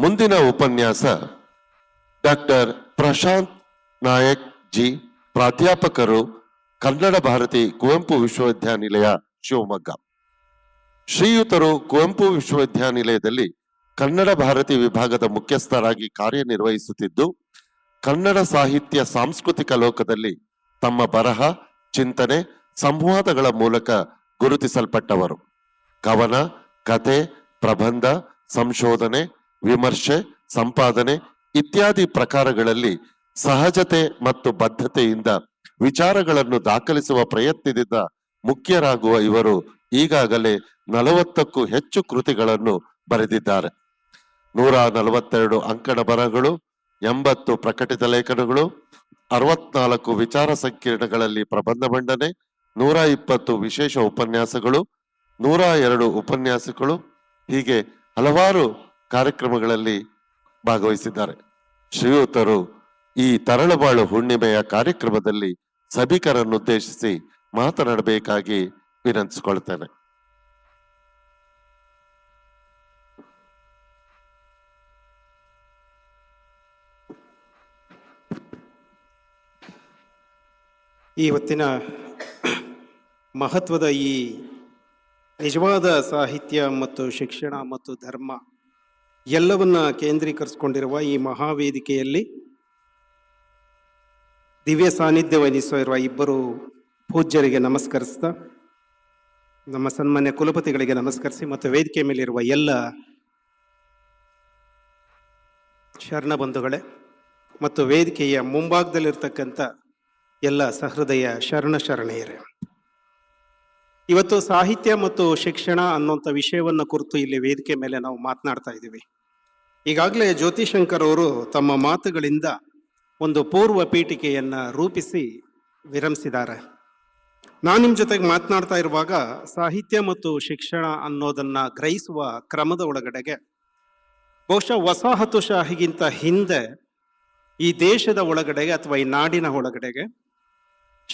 ಮುಂದಿನ ಉಪನ್ಯಾಸ doctor Prashant Nayak G, ಪ್ರಾಧ್ಯಾಪಕರು ಕನ್ನಡ ಭಾರತಿ ಕುವೆಂಪು ವಿಶ್ವವಿದ್ಯಾನಿಲಯ, ಶಿವಮೊಗ್ಗ. ಶ್ರೀಯುತರು ಕುವೆಂಪು ವಿಶ್ವವಿದ್ಯಾನಿಲಯದಲ್ಲಿ ಕನ್ನಡ ಭಾರತಿ ವಿಭಾಗದ ಮುಖ್ಯಸ್ಥರಾಗಿ ಕಾರ್ಯನಿರ್ವಹಿಸುತ್ತಿದ್ದು, ಕನ್ನಡ ಸಾಹಿತ್ಯ ಸಾಂಸ್ಕೃತಿಕ ಲೋಕದಲ್ಲಿ ತಮ್ಮ ಬರಹ, ಚಿಂತನೆ, ಸಂವಾದಗಳ ಮೂಲಕ ಗುರುತಿಸಲ್ಪಟ್ಟವರು. ಕವನ ಕತೆ, ಪ್ರಬಂಧ, ಸಂಶೋಧನೆ ವಿಮರ್ಶೆ, ಸಂಪಾದನೆ ಇತ್ಯಾದಿ ಪ್ರಕಾರಗಳಲ್ಲಿ ಸಹಜತೆ ಮತ್ತು ಬದ್ಧತೆಯಿಂದ ವಿಚಾರಗಳನ್ನು ದಾಖಲಿಸುವ ಪ್ರಯತ್ನದಿಂದ ಮುಖ್ಯರಾಗುವ ಇವರು ಈಗಾಗಲೇ ನಲವತ್ತಕ್ಕೂ ಹೆಚ್ಚು ಕೃತಿಗಳನ್ನು ಬರೆದಿದ್ದಾರೆ. ನೂರ ನಲವತ್ತೆರಡು ಅಂಕಣ ಬರಹಗಳು, ಎಂಬತ್ತು ಪ್ರಕಟಿತ ಲೇಖನಗಳು, ಅರವತ್ನಾಲ್ಕು ವಿಚಾರ ಸಂಕಿರಣಗಳಲ್ಲಿ ಪ್ರಬಂಧ ಮಂಡನೆ, ನೂರ ಇಪ್ಪತ್ತು ವಿಶೇಷ ಉಪನ್ಯಾಸಗಳು, ನೂರ ಎರಡು ಉಪನ್ಯಾಸಗಳು, ಹೀಗೆ ಹಲವಾರು ಕಾರ್ಯಕ್ರಮಗಳಲ್ಲಿ ಭಾಗವಹಿಸಿದ್ದಾರೆ. ಶ್ರೀಯುತರು ಈ ತರಳಬಾಳು ಹುಣ್ಣಿಮೆಯ ಕಾರ್ಯಕ್ರಮದಲ್ಲಿ ಸಭಿಕರನ್ನು ಉದ್ದೇಶಿಸಿ ಮಾತನಾಡಬೇಕಾಗಿ ವಿನಂತಿಸಿಕೊಳ್ತೇನೆ ಈ ಹೊತ್ತಿನ ಮಹತ್ವದ ಈ ನಿಜವಾದ ಸಾಹಿತ್ಯ ಮತ್ತು ಶಿಕ್ಷಣ ಮತ್ತು ಧರ್ಮ ಎಲ್ಲವನ್ನ ಕೇಂದ್ರೀಕರಿಸಿಕೊಂಡಿರುವ ಈ ಮಹಾವೇದಿಕೆಯಲ್ಲಿ ದಿವ್ಯ ಸಾನ್ನಿಧ್ಯ ವಹಿಸಿರುವ ಇಬ್ಬರು ಪೂಜ್ಯರಿಗೆ ನಮಸ್ಕರಿಸ್ತಾ, ನಮ್ಮ ಸನ್ಮಾನ್ಯ ಕುಲಪತಿಗಳಿಗೆ ನಮಸ್ಕರಿಸಿ ಮತ್ತು ವೇದಿಕೆ ಮೇಲಿರುವ ಎಲ್ಲ ಶರಣ ಬಂಧುಗಳೇ ಮತ್ತು ವೇದಿಕೆಯ ಮುಂಭಾಗದಲ್ಲಿರ್ತಕ್ಕಂಥ ಎಲ್ಲ ಸಹೃದಯ ಶರಣ ಶರಣೆಯರೇ. ಇವತ್ತು ಸಾಹಿತ್ಯ ಮತ್ತು ಶಿಕ್ಷಣ ಅನ್ನುವಂಥ ವಿಷಯವನ್ನು ಕುರಿತು ಇಲ್ಲಿ ವೇದಿಕೆ ಮೇಲೆ ನಾವು ಮಾತನಾಡ್ತಾ ಇದ್ದೀವಿ. ಈಗಾಗಲೇ ಜ್ಯೋತಿಶಂಕರ್ ಅವರು ತಮ್ಮ ಮಾತುಗಳಿಂದ ಒಂದು ಪೂರ್ವ ಪೀಠಿಕೆಯನ್ನು ರೂಪಿಸಿ ವಿರಮಿಸಿದ್ದಾರೆ. ನಾನು ನಿಮ್ಮ ಜೊತೆಗೆ ಮಾತನಾಡ್ತಾ ಇರುವಾಗ ಸಾಹಿತ್ಯ ಮತ್ತು ಶಿಕ್ಷಣ ಅನ್ನೋದನ್ನು ಗ್ರಹಿಸುವ ಕ್ರಮದ ಒಳಗಡೆಗೆ ಬಹುಶಃ ವಸಾಹತುಶಾಹಿಗಿಂತ ಹಿಂದೆ ಈ ದೇಶದ ಒಳಗಡೆಗೆ ಅಥವಾ ಈ ನಾಡಿನ ಒಳಗಡೆಗೆ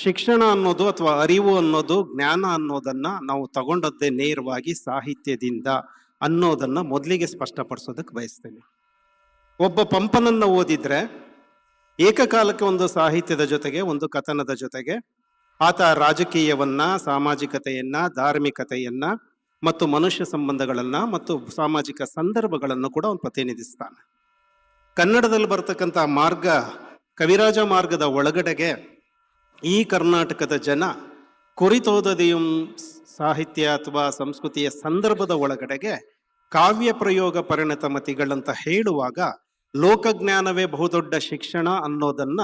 ಶಿಕ್ಷಣ ಅನ್ನೋದು ಅಥವಾ ಅರಿವು ಅನ್ನೋದು ಜ್ಞಾನ ಅನ್ನೋದನ್ನ ನಾವು ತಗೊಂಡದ್ದೇ ನೇರವಾಗಿ ಸಾಹಿತ್ಯದಿಂದ ಅನ್ನೋದನ್ನ ಮೊದಲಿಗೆ ಸ್ಪಷ್ಟಪಡಿಸೋದಕ್ಕೆ ಬಯಸ್ತೇನೆ. ಒಬ್ಬ ಪಂಪನನ್ನ ಓದಿದ್ರೆ ಏಕಕಾಲಕ್ಕೆ ಒಂದು ಸಾಹಿತ್ಯದ ಜೊತೆಗೆ ಒಂದು ಕಥನದ ಜೊತೆಗೆ ಆತ ರಾಜಕೀಯವನ್ನ, ಸಾಮಾಜಿಕತೆಯನ್ನ, ಧಾರ್ಮಿಕತೆಯನ್ನ ಮತ್ತು ಮನುಷ್ಯ ಸಂಬಂಧಗಳನ್ನ ಮತ್ತು ಸಾಮಾಜಿಕ ಸಂದರ್ಭಗಳನ್ನು ಕೂಡ ಅವನು ಪ್ರತಿನಿಧಿಸ್ತಾನೆ. ಕನ್ನಡದಲ್ಲಿ ಬರ್ತಕ್ಕಂಥ ಮಾರ್ಗ ಕವಿರಾಜ ಮಾರ್ಗದ ಒಳಗಡೆಗೆ ಈ ಕರ್ನಾಟಕದ ಜನ ಕುರಿತೋದದಿಯಂ ಸಾಹಿತ್ಯ ಅಥವಾ ಸಂಸ್ಕೃತಿಯ ಸಂದರ್ಭದ ಒಳಗಡೆಗೆ ಕಾವ್ಯ ಪ್ರಯೋಗ ಪರಿಣತ ಮತಿಗಳಂತ ಹೇಳುವಾಗ ಲೋಕಜ್ಞಾನವೇ ಬಹುದೊಡ್ಡ ಶಿಕ್ಷಣ ಅನ್ನೋದನ್ನ